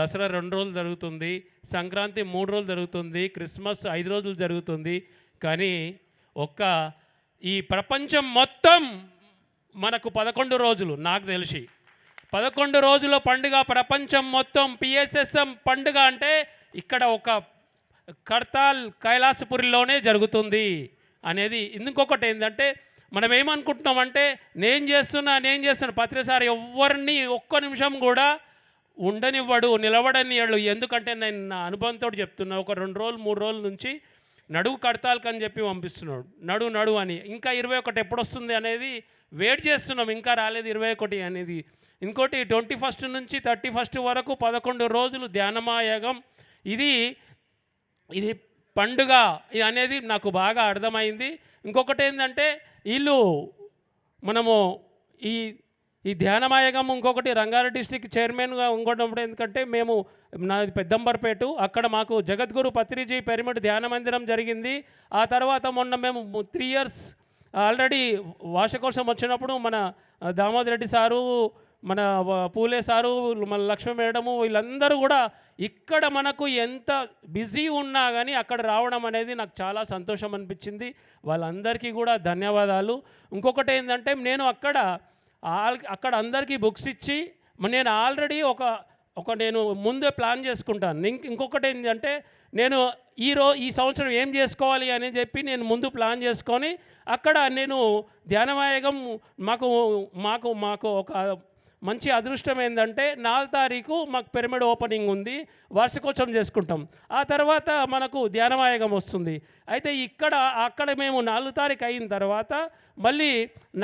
దసరా రెండు రోజులు జరుగుతుంది సంక్రాంతి మూడు రోజులు జరుగుతుంది క్రిస్మస్ ఐదు రోజులు జరుగుతుంది. కానీ ఒక్క ఈ ప్రపంచం మొత్తం మనకు పదకొండు రోజులు నాకు తెలిసి. పదకొండు రోజుల పండుగ ప్రపంచం మొత్తం పిఎస్ఎస్ఎం పండుగ అంటే ఇక్కడ ఒక కర్తాల్ కైలాసపురిలోనే జరుగుతుంది అనేది ఇంకొకటి ఏంటంటే మనం ఏమనుకుంటున్నామంటే నేను చేస్తున్నా నేను చేస్తున్నా ప్రతిసారి ఎవరిని ఒక్క నిమిషం కూడా ఉండనివ్వడు నిలబడనివ్వడు ఎందుకంటే నేను నా అనుభవంతో చెప్తున్నా ఒక రెండు రోజులు మూడు రోజుల నుంచి నడువు కడతాలకు అని చెప్పి పంపిస్తున్నాడు. నడు నడు అని. ఇంకా ఇరవై ఒకటి ఎప్పుడు వస్తుంది అనేది వెయిట్ చేస్తున్నాం ఇంకా రాలేదు ఇరవై ఒకటి అనేది. ఇంకోటి ట్వంటీ ఫస్ట్ నుంచి థర్టీ ఫస్ట్ వరకు పదకొండు రోజులు ధ్యానమాయోగం. ఇది ఇది పండుగ ఇది అనేది నాకు బాగా అర్థమైంది. ఇంకొకటి ఏంటంటే వీళ్ళు మనము ఈ ఈ ధ్యానమాయగం ఇంకొకటి రంగారెడ్డి డిస్టిక్ చైర్మన్గా ఉండడం ఎందుకంటే మేము నాది పెద్దంబర్పేటు అక్కడ మాకు జగద్గురు పత్రిజీ పెరిమిడ్ ధ్యాన మందిరం జరిగింది. ఆ తర్వాత మొన్న మేము త్రీ ఇయర్స్ ఆల్రెడీ వార్షికోత్సవం వచ్చినప్పుడు మన దామోదర్ రెడ్డి సారు మన పూలే సారు మన లక్ష్మీ మేడము వీళ్ళందరూ కూడా ఇక్కడ మనకు ఎంత బిజీ ఉన్నా కానీ అక్కడ రావడం అనేది నాకు చాలా సంతోషం అనిపించింది. వాళ్ళందరికీ కూడా ధన్యవాదాలు. ఇంకొకటి ఏంటంటే నేను అక్కడ అక్కడ అందరికీ బుక్స్ ఇచ్చి నేను ఆల్రెడీ ఒక ఒక నేను ముందే ప్లాన్ చేసుకుంటాను. ఇంక ఇంకొకటి ఏంటంటే నేను ఈరో ఈ సంవత్సరం ఏం చేసుకోవాలి అని చెప్పి నేను ముందు ప్లాన్ చేసుకొని అక్కడ నేను ధ్యానవాయగం మాకు మాకు మాకు ఒక మంచి అదృష్టం ఏంటంటే నాలుగు తారీఖు మాకు పిరమిడ్ ఓపెనింగ్ ఉంది వార్షికోత్సవం చేసుకుంటాం. ఆ తర్వాత మనకు ధ్యానవాయగం వస్తుంది. అయితే ఇక్కడ అక్కడ మేము నాలుగు తారీఖు అయిన తర్వాత మళ్ళీ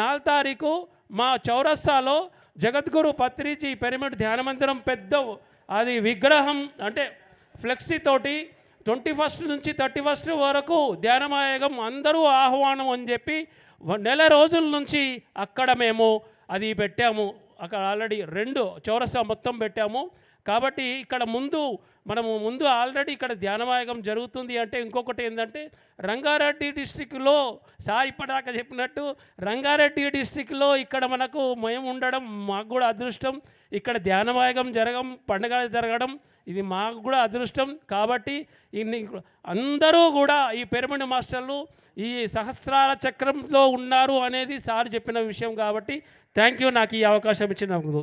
నాలుగు తారీఖు మా చౌరస్తాలో జగద్గురు పత్రిజీ పిరమిడ్ ధ్యాన మందిరం పెద్ద అది విగ్రహం అంటే ఫ్లెక్సీ తోటి ట్వంటీ ఫస్ట్ నుంచి థర్టీ ఫస్ట్ వరకు ధ్యానమాయగం అందరూ ఆహ్వానం అని చెప్పి నెల రోజుల నుంచి అక్కడ మేము అది పెట్టాము. అక్కడ ఆల్రెడీ రెండు చౌరస్తా మొత్తం పెట్టాము. కాబట్టి ఇక్కడ ముందు మనము ముందు ఆల్రెడీ ఇక్కడ ధ్యానమాయగం జరుగుతుంది అంటే ఇంకొకటి ఏంటంటే రంగారెడ్డి డిస్టిక్లో సార్ ఇప్పటిదాకా చెప్పినట్టు రంగారెడ్డి డిస్టిక్లో ఇక్కడ మనకు మేము ఉండడం మాకు కూడా అదృష్టం. ఇక్కడ ధ్యానవాయగం జరగం పండుగ జరగడం ఇది మాకు కూడా అదృష్టం. కాబట్టి ఇన్ని అందరూ కూడా ఈ పిరమిడ్ మాస్టర్లు ఈ సహస్రాల చక్రంలో ఉన్నారు అనేది సార్ చెప్పిన విషయం కాబట్టి థ్యాంక్ యూ. నాకు ఈ అవకాశం ఇచ్చినందుకు.